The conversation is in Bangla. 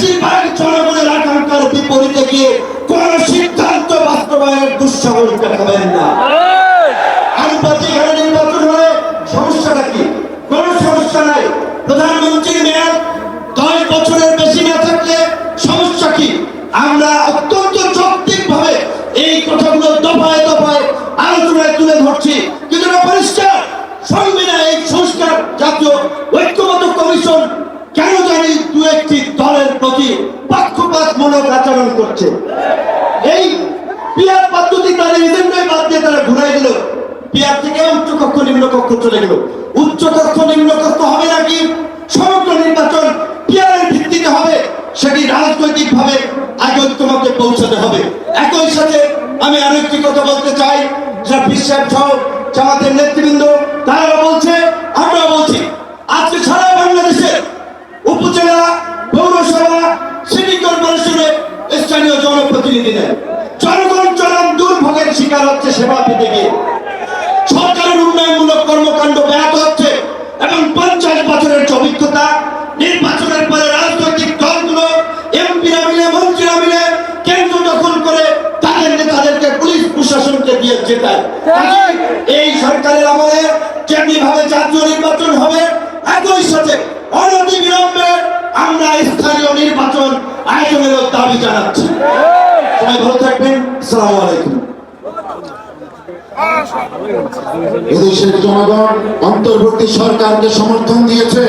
বেশিরভাগ জনগণের আকাঙ্ক্ষার বিপরীতে গিয়ে কোন সিদ্ধান্ত বাস্তবায়নের দুঃসাহস দেখাবেন না। সমস্যা নাই। দশ বছরের বেশি না থাকলে সমস্যা কি? আমরা অত্যন্ত এই কথাগুলো আলোচনায় তুলে ধরছি। কিন্তু প্রতি পক্ষপাতমূলক আচরণ করছে। এই পিয়ার পদ্ধতি তাদের এজেন্ডায় বাদ দিয়ে তারা ঘুরাই দিল। পিয়ার থেকে উচ্চ কক্ষ, নিম্ন কক্ষ চলে গেল। উচ্চ কক্ষ, নিম্ন কক্ষ হবে নাকি সমগ্র নির্বাচন পিয়ারের ভিত্তিতে হবে। সেটি রাজনৈতিক ভাবে আগে ঐক্যমতে পৌঁছাতে হবে। একই সাথে আমি আরও একটি কথা বলতে চাই। যে বিশ্বাস জামাতের নেতৃবৃন্দ তারা স্থানীয় জনপ্রতিনিধি নেয় জনগণ চরম দুর্ভোগের শিকার হচ্ছে সেবা পেতে গিয়ে। সরকারের উন্নয়নমূলক কর্মকাণ্ড ব্যাহত হচ্ছে এবং পঞ্চাশ বছরের অভিজ্ঞতা নির্বাচনের পরে রাজনৈতিক দলগুলো এমপিরা মিলে মন্ত্রীরা মিলে কেন্দ্র দখল করে তাদের নেতাদেরকে পুলিশ প্রশাসনকে দিয়ে জেতায়। এই সরকারের আমলে যেমনি ভাবে জাতীয় নির্বাচন হবে একই সাথে অনতি বিলম্বে আমরা স্থানীয় নির্বাচন আয়োজনের দাবি জানাচ্ছি। সবাই ভালো থাকবেন। সালাম আলাইকুম। এদেশের জনগণ অন্তর্বর্তী সরকারকে সমর্থন দিয়েছে।